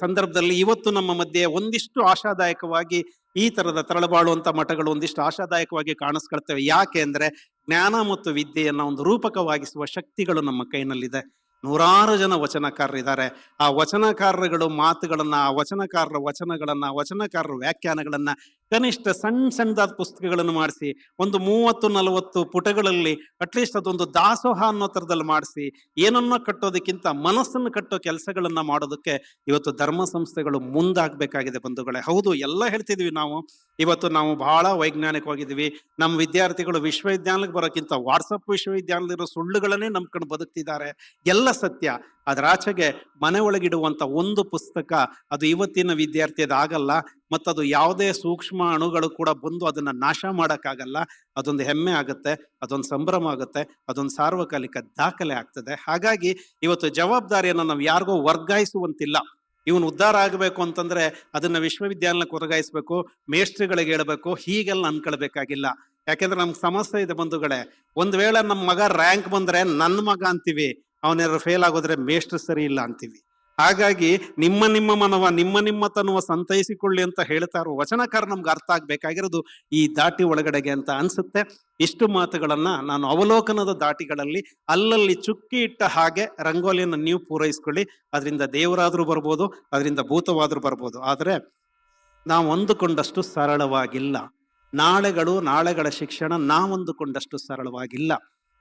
ಸಂದರ್ಭದಲ್ಲಿ ಇವತ್ತು ನಮ್ಮ ಮಧ್ಯೆ ಒಂದಿಷ್ಟು ಆಶಾದಾಯಕವಾಗಿ ಈ ತರದ ತರಳಬಾಳುವಂತ ಮಠಗಳು ಒಂದಿಷ್ಟು ಆಶಾದಾಯಕವಾಗಿ ಕಾಣಿಸ್ಕೊಳ್ತವೆ. ಯಾಕೆ ಅಂದ್ರೆ ಜ್ಞಾನ ಮತ್ತು ವಿದ್ಯೆಯನ್ನ ಒಂದು ರೂಪಕವಾಗಿಸುವ ಶಕ್ತಿಗಳು ನಮ್ಮ ಕೈನಲ್ಲಿದೆ. ನೂರಾರು ಜನ ವಚನಕಾರರಿದ್ದಾರೆ. ಆ ವಚನಕಾರರುಗಳು ಮಾತುಗಳನ್ನ, ಆ ವಚನಕಾರರ ವಚನಗಳನ್ನ ವಚನಕಾರರ ವ್ಯಾಖ್ಯಾನಗಳನ್ನ ಕನಿಷ್ಠ ಸಣ್ಣ ಸಣ್ಣದಾದ ಪುಸ್ತಕಗಳನ್ನು ಮಾಡಿಸಿ, ಒಂದು ಮೂವತ್ತು ನಲವತ್ತು ಪುಟಗಳಲ್ಲಿ ಅಟ್ಲೀಸ್ಟ್ ಅದೊಂದು ದಾಸೋಹ ಅನ್ನೋ ಥರದಲ್ಲಿ ಮಾಡಿಸಿ, ಏನನ್ನ ಕಟ್ಟೋದಕ್ಕಿಂತ ಮನಸ್ಸನ್ನು ಕಟ್ಟೋ ಕೆಲಸಗಳನ್ನು ಮಾಡೋದಕ್ಕೆ ಇವತ್ತು ಧರ್ಮ ಸಂಸ್ಥೆಗಳು ಮುಂದಾಗಬೇಕಾಗಿದೆ ಬಂಧುಗಳೇ. ಹೌದು, ಎಲ್ಲ ಹೇಳ್ತಿದ್ವಿ ನಾವು. ಇವತ್ತು ನಾವು ಬಹಳ ವೈಜ್ಞಾನಿಕವಾಗಿದ್ದೀವಿ. ನಮ್ಮ ವಿದ್ಯಾರ್ಥಿಗಳು ವಿಶ್ವವಿದ್ಯಾಲಯಕ್ಕೆ ಬರೋಕ್ಕಿಂತ ವಾಟ್ಸಪ್ ವಿಶ್ವವಿದ್ಯಾಲಯದ ಸುಳ್ಳುಗಳನ್ನೇ ನಂಬ್ಕೊಂಡು ಬದುಕ್ತಿದ್ದಾರೆ. ಎಲ್ಲ ಸತ್ಯ. ಅದರ ಆಚೆಗೆ ಮನೆ ಒಳಗಿಡುವಂಥ ಒಂದು ಪುಸ್ತಕ ಅದು ಇವತ್ತಿನ ವಿದ್ಯಾರ್ಥಿಯದ ಆಗಲ್ಲ ಮತ್ತದು ಯಾವುದೇ ಸೂಕ್ಷ್ಮ ಅಣುಗಳು ಕೂಡ ಬಂದು ಅದನ್ನ ನಾಶ ಮಾಡೋಕ್ಕಾಗಲ್ಲ. ಅದೊಂದು ಹೆಮ್ಮೆ ಆಗುತ್ತೆ, ಅದೊಂದು ಸಂಭ್ರಮ ಆಗುತ್ತೆ, ಅದೊಂದು ಸಾರ್ವಕಾಲಿಕ ದಾಖಲೆ ಆಗ್ತದೆ. ಹಾಗಾಗಿ ಇವತ್ತು ಜವಾಬ್ದಾರಿಯನ್ನು ನಾವು ಯಾರಿಗೂ ವರ್ಗಾಯಿಸುವಂತಿಲ್ಲ. ಇವನು ಉದ್ಧಾರ ಆಗಬೇಕು ಅಂತಂದ್ರೆ ಅದನ್ನ ವಿಶ್ವವಿದ್ಯಾಲಯಕ್ಕೆ ವರ್ಗಾಯಿಸ್ಬೇಕು ಮೇಷ್ಟ್ರಿಗಳಿಗೆ ಹೇಳ್ಬೇಕು, ಹೀಗೆಲ್ಲ ಅನ್ಕೊಳ್ಬೇಕಾಗಿಲ್ಲ. ಯಾಕೆಂದ್ರೆ ನಮ್ಗೆ ಸಮಸ್ಯೆ ಇದೆ ಬಂಧುಗಳೇ. ಒಂದ್ ವೇಳೆ ನಮ್ಮ ಮಗ ರ್ಯಾಂಕ್ ಬಂದ್ರೆ ನನ್ನ ಮಗ ಅಂತೀವಿ. ಅವನೇನಾದ್ರು ಫೇಲ್ ಆಗೋದ್ರೆ ಮೇಷ್ಟ್ರು ಸರಿ ಇಲ್ಲ ಅಂತೀವಿ. ಹಾಗಾಗಿ ನಿಮ್ಮ ನಿಮ್ಮ ಮನವ, ನಿಮ್ಮ ನಿಮ್ಮ ತನುವ ಸಂತೈಸಿಕೊಳ್ಳಿ ಅಂತ ಹೇಳ್ತಾ ಇರೋ ವಚನಕಾರ ನಮ್ಗೆ ಅರ್ಥ ಆಗ್ಬೇಕಾಗಿರೋದು ಈ ದಾಟಿ ಒಳಗಡೆಗೆ ಅಂತ ಅನ್ಸುತ್ತೆ. ಇಷ್ಟು ಮಾತುಗಳನ್ನ ನಾನು ಅವಲೋಕನದ ದಾಟಿಗಳಲ್ಲಿ ಅಲ್ಲಲ್ಲಿ ಚುಕ್ಕಿ ಇಟ್ಟ ಹಾಗೆ ರಂಗೋಲಿಯನ್ನು ನೀವು ಪೂರೈಸ್ಕೊಳ್ಳಿ. ಅದರಿಂದ ದೇವರಾದ್ರೂ ಬರ್ಬೋದು, ಅದರಿಂದ ಭೂತವಾದ್ರೂ ಬರ್ಬೋದು. ಆದರೆ ನಾವು ಅಂದುಕೊಂಡಷ್ಟು ಸರಳವಾಗಿಲ್ಲ. ನಾಳೆಗಳು ನಾಳೆಗಳ ಶಿಕ್ಷಣ ನಾವೊಂದುಕೊಂಡಷ್ಟು ಸರಳವಾಗಿಲ್ಲ.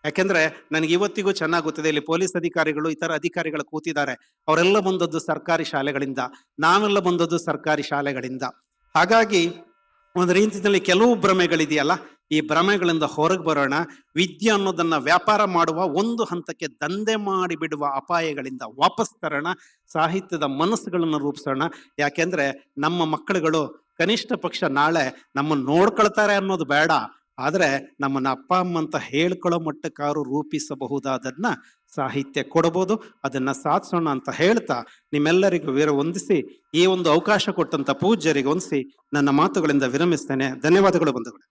ಯಾಕೆಂದ್ರೆ ನನಗೆ ಇವತ್ತಿಗೂ ಚೆನ್ನಾಗಿ ಗೊತ್ತಿದೆ ಇಲ್ಲಿ ಪೊಲೀಸ್ ಅಧಿಕಾರಿಗಳು, ಇತರ ಅಧಿಕಾರಿಗಳು ಕೂತಿದ್ದಾರೆ. ಅವರೆಲ್ಲ ಬಂದದ್ದು ಸರ್ಕಾರಿ ಶಾಲೆಗಳಿಂದ. ನಾವೆಲ್ಲ ಬಂದದ್ದು ಸರ್ಕಾರಿ ಶಾಲೆಗಳಿಂದ. ಹಾಗಾಗಿ ಒಂದು ರೀತಿಯಲ್ಲಿ ಕೆಲವು ಭ್ರಮೆಗಳಿದೆಯಲ್ಲ, ಈ ಭ್ರಮೆಗಳಿಂದ ಹೊರಗೆ ಬರೋಣ. ವಿದ್ಯೆ ಅನ್ನೋದನ್ನ ವ್ಯಾಪಾರ ಮಾಡುವ ಒಂದು ಹಂತಕ್ಕೆ ದಂಧೆ ಮಾಡಿ ಬಿಡುವ ಅಪಾಯಗಳಿಂದ ವಾಪಸ್ ತರೋಣ. ಸಾಹಿತ್ಯದ ಮನಸ್ಸುಗಳನ್ನು ರೂಪಿಸೋಣ. ಯಾಕೆಂದ್ರೆ ನಮ್ಮ ಮಕ್ಕಳುಗಳು ಕನಿಷ್ಠ ಪಕ್ಷ ನಾಳೆ ನಮ್ಮನ್ನು ನೋಡ್ಕೊಳ್ತಾರೆ ಅನ್ನೋದು ಬೇಡ. ಆದ್ರೆ ನಮ್ಮನ್ನ ಅಪ್ಪ, ಅಮ್ಮ ಅಂತ ಹೇಳ್ಕೊಳ್ಳೋ ಮಟ್ಟಕ್ಕಾರು ರೂಪಿಸಬಹುದಾದನ್ನ ಸಾಹಿತ್ಯ ಕೊಡಬಹುದು ಅದನ್ನ ಸಾಧಿಸೋಣ ಅಂತ ಹೇಳ್ತಾ ನಿಮ್ಮೆಲ್ಲರಿಗೂ ವೀರ ವಂದಿಸಿ ಈ ಒಂದು ಅವಕಾಶ ಕೊಟ್ಟಂತ ಪೂಜ್ಯರಿಗೆ ವಂದಿಸಿ ನನ್ನ ಮಾತುಗಳಿಂದ ವಿರಮಿಸ್ತೇನೆ. ಧನ್ಯವಾದಗಳು ಬಂಧುಗಳು.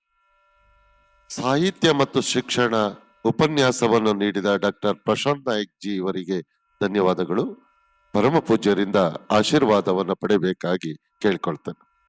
ಸಾಹಿತ್ಯ ಮತ್ತು ಶಿಕ್ಷಣ ಉಪನ್ಯಾಸವನ್ನು ನೀಡಿದ ಡಾಕ್ಟರ್ ಪ್ರಶಾಂತ್ ನಾಯಕ್ ಜಿ ಇವರಿಗೆ ಧನ್ಯವಾದಗಳು. ಪರಮ ಪೂಜ್ಯರಿಂದ ಆಶೀರ್ವಾದವನ್ನು ಪಡೆಯಬೇಕಾಗಿ ಕೇಳ್ಕೊಳ್ತೇನೆ.